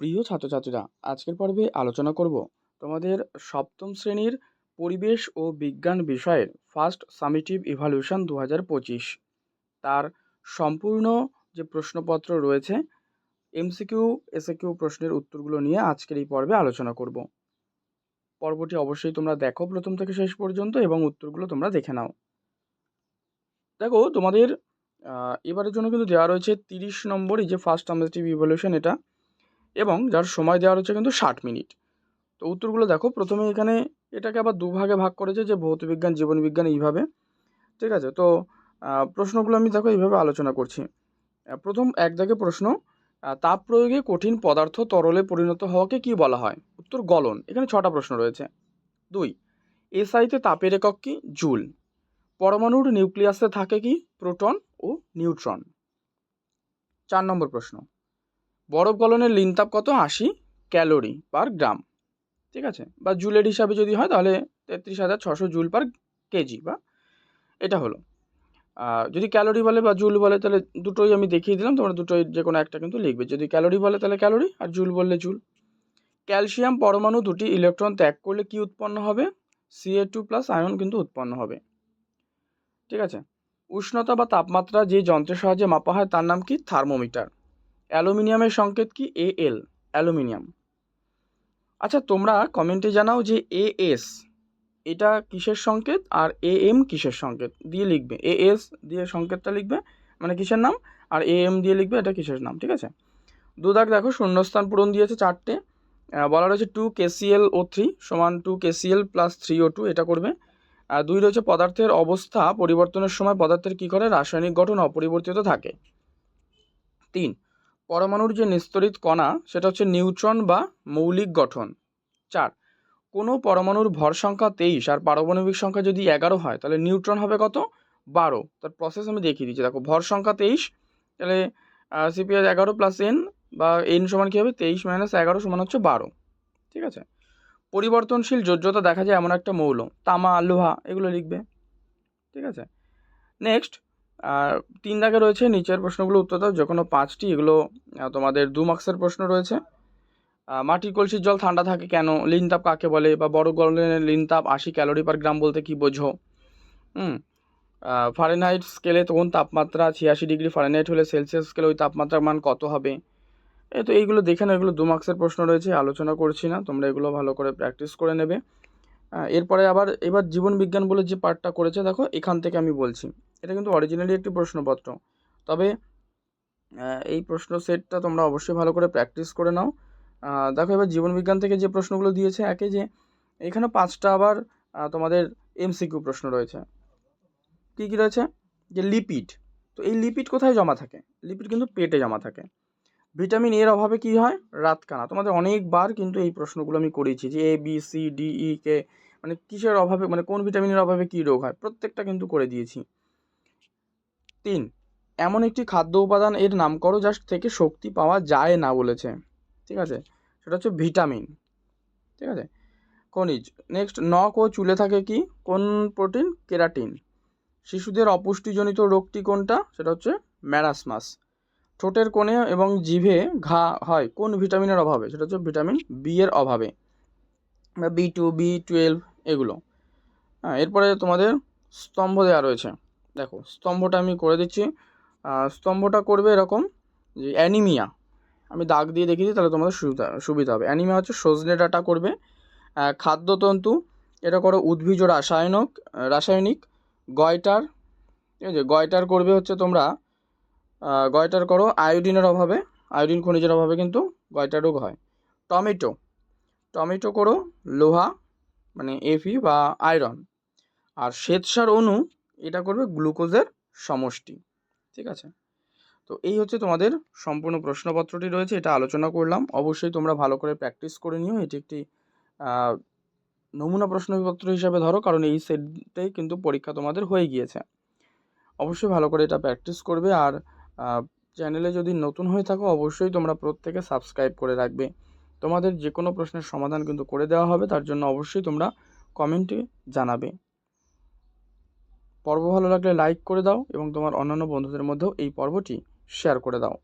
প্রিয় ছাত্রছাত্রীরা, আজকের পর্বে আলোচনা করব তোমাদের সপ্তম শ্রেণির পরিবেশ ও বিজ্ঞান বিষয়ের ফার্স্ট সামিটিভ ইভালিউশন দু তার সম্পূর্ণ যে প্রশ্নপত্র রয়েছে এমসিকিউ এসএকিউ প্রশ্নের উত্তরগুলো নিয়ে আজকের এই পর্বে আলোচনা করব। পর্বটি অবশ্যই তোমরা দেখো প্রথম থেকে শেষ পর্যন্ত এবং উত্তরগুলো তোমরা দেখে নাও। দেখো, তোমাদের এবারের জন্য কিন্তু দেওয়া রয়েছে তিরিশ নম্বর এই যে ফার্স্ট সামিটিভ ইভলিউশন এটা। এবং যার সময় দেওয়া রয়েছে কিন্তু ষাট মিনিট। তো উত্তরগুলো দেখো। প্রথমে এখানে এটাকে আবার দুভাগে ভাগ করেছে যে ভৌতবিজ্ঞান, জীবনবিজ্ঞান এইভাবে। ঠিক আছে? তো প্রশ্নগুলো আমি দেখো এইভাবে আলোচনা করছি। প্রথম এক জায়গায় প্রশ্ন তাপ প্রয়োগে কঠিন পদার্থ তরলে পরিণত হওয়াকে কি বলা হয়? উত্তর, গলন। এখানে ছটা প্রশ্ন রয়েছে। দুই, এসআইতে তাপের একক কি? জুল। পরমাণুর নিউক্লিয়াসে থাকে কি? প্রোটন ও নিউট্রন। চার নম্বর প্রশ্ন বরফ গলনের লিনতাপ কত? আশি ক্যালোরি পার গ্রাম। ঠিক আছে? বা জুলের হিসাবে যদি হয় তাহলে তেত্রিশ হাজার ছশো জুল পার কেজি বা এটা হলো। যদি ক্যালোরি বলে বা জুল বলে তাহলে দুটোই আমি দেখিয়ে দিলাম, তোমরা দুটোই যে কোনো একটা কিন্তু লিখবে। যদি ক্যালোরি বলে তাহলে ক্যালোরি আর জুল বললে জুল। ক্যালসিয়াম পরমাণু দুটি ইলেকট্রন ত্যাগ করলে কি উৎপন্ন হবে? সিএ টু প্লাস আয়ন কিন্তু উৎপন্ন হবে। ঠিক আছে? উষ্ণতা বা তাপমাত্রা যে যন্ত্রের সাহায্যে মাপা হয় তার নাম কি? থার্মোমিটার। অ্যালুমিনিয়ামের সংকেত কি? A L aluminium. আচ্ছা তোমরা কমেন্টে জানাও যে এ এস এটা কিসের সংকেত? আর এ এম কিসের সংকেত? দিয়ে লিখবে। এ এস দিয়ে সংকেতটা লিখবে মানে কিসের নাম? আর এ এম দিয়ে লিখবে, এটা কিসের নাম? ঠিক আছে? দু দাগ দেখো, শূন্যস্থান পূরণ দিয়েছে চারটে। বলা রয়েছে টু কেসিএল ও থ্রি সমান two KCL plus three O two এটা করবে। আর দুই রয়েছে পদার্থের অবস্থা, পরিবর্তনের সময় পদার্থের কী করে? রাসায়নিক গঠন অপরিবর্তিত থাকে। তিন পরমাণুর যে নিস্তরিত কণা, সেটা হচ্ছে নিউট্রন বা মৌলিক গঠন। চার, কোনো পরমাণুর ভর সংখ্যা তেইশ আর পারমাণবিক সংখ্যা যদি এগারো হয়, তাহলে নিউট্রন হবে কত? বারো। তার প্রসেস আমি দেখিয়ে দিচ্ছি। দেখো, ভর সংখ্যা তেইশ, তাহলে সিপিএস এগারো প্লাস এন বা এন সমান কী হবে? তেইশ মাইনাস এগারো সমান হচ্ছে বারো। ঠিক আছে? পরিবর্তনশীল যোজ্যতা দেখা যায় এমন একটা মৌল, তামা, লোহা, এগুলো লিখবে। ঠিক আছে? নেক্সট আর তিন দাগে রয়েছে নিচের প্রশ্নগুলো উত্তর দাও যে কোনো পাঁচটি, এগুলো তোমাদের দু মার্কসের প্রশ্ন রয়েছে। মাটির কলসির জল ঠান্ডা থাকে কেন? লিন তাপ কাকে বলে? বা বড় গরমের লিনতাপ আশি ক্যালোরি পার গ্রাম বলতে কি বোঝো? হুম ফারেনহাইট স্কেলে তখন তাপমাত্রা ছিয়াশি ডিগ্রি ফারেনহাইট হলে সেলসিয়াস স্কেলে ওই তাপমাত্রার মান কত হবে? এই তো এইগুলো দেখে না এগুলো দু মার্কসের প্রশ্ন রয়েছে, আলোচনা করছি না, তোমরা এগুলো ভালো করে প্র্যাকটিস করে নেবে। এরপরে আবার, এবার জীবন বিজ্ঞান বলে যে পার্টটা করেছে, দেখো, এখান থেকে আমি বলছি। এটা কিন্তু অরিজিনালি একটি প্রশ্নপত্র। তবে এই প্রশ্ন সেটটা তোমরা অবশ্যই ভালো করে প্র্যাকটিস করে নাও। দেখো এবার জীবনবিজ্ঞান থেকে যে প্রশ্নগুলো দিয়েছে একে যে, এখানে পাঁচটা আবার তোমাদের এমসিকিউ প্রশ্ন রয়েছে। কী কী রয়েছে? যে লিপিড তো এই লিপিড কোথায় জমা থাকে? লিপিড কিন্তু পেটে জমা থাকে। ভিটামিন এর অভাবে কি হয়? রাতকানা। তোমাদের অনেকবার কিন্তু এই প্রশ্নগুলো আমি করেছি যে A B C D E কে মানে কিসের অভাবে মানে কোন ভিটামিনের অভাবে কী রোগ হয়? প্রত্যেকটা কিন্তু করে দিয়েছি। তিন। এমন একটি খাদ্য উপাদান এর নাম করো যার থেকে শক্তি পাওয়া যায় না বলেছে। ঠিক আছে? সেটা হচ্ছে ভিটামিন। ঠিক আছে? খনিজ। নেক্সট নখ ও চুলে থাকে কি? কোন প্রোটিন? কেরাটিন। শিশুদের অপুষ্টিজনিত রোগটি কোনটা? সেটা হচ্ছে ম্যারাসমাস। ঠোঁটের কোণে এবং জিভে ঘা হয় কোন ভিটামিনের অভাবে? সেটা হচ্ছে ভিটামিন বি এর অভাবে। বা বি টু বি টুয়েলভ এগুলো। হ্যাঁ এরপরে তোমাদের স্তম্ভ দেওয়া রয়েছে। দেখো, স্তম্ভটা আমি করে দিচ্ছি। স্তম্ভটা করবে এরকম যে অ্যানিমিয়া। আমি দাগ দিয়ে দেখিয়ে দিই, তাহলে তোমাদের সুবিধা সুবিধা হবে। অ্যানিমিয়া হচ্ছে সজনে ডাটা করবে। খাদ্যতন্তু, এটা করো উদ্ভিজ রাসায়নিক রাসায়নিক, গয়টার। ঠিক আছে গয়টার করবে হচ্ছে তোমরা গয়টার করো আয়োডিনের অভাবে, আয়োডিন খনিজের অভাবে কিন্তু গয়টার রোগ হয়। টমেটো টমেটো করো লোহা মানে এফি বা আয়রন। আর শ্বেতসার অণু এটা করবে গ্লুকোজের সমষ্টি, ঠিক আছে? তো এই হচ্ছে তোমাদের সম্পূর্ণ প্রশ্নপত্রটি রয়েছে, এটা আলোচনা করলাম। অবশ্যই তোমরা ভালো করে প্র্যাকটিস করে নিও, এটি একটি নমুনা প্রশ্নপত্র হিসাবে ধরো, কারণ এই সেটটাই কিন্তু পরীক্ষা তোমাদের হয়ে গিয়েছে। অবশ্যই ভালো করে এটা প্র্যাকটিস করবে, আর চ্যানেলে যদি নতুন হয়ে থাকো, অবশ্যই তোমরা প্রত্যেকে সাবস্ক্রাইব করে রাখবে। তোমাদের যে কোনো প্রশ্নের সমাধান কিন্তু করে দেওয়া হবে, তার জন্য অবশ্যই তোমরা কমেন্টে জানাবে। পর্ব ভালো লাগলে লাইক করে দাও এবং তোমার অন্যান্য বন্ধুদের মধ্যেও এই পর্বটি শেয়ার করে দাও।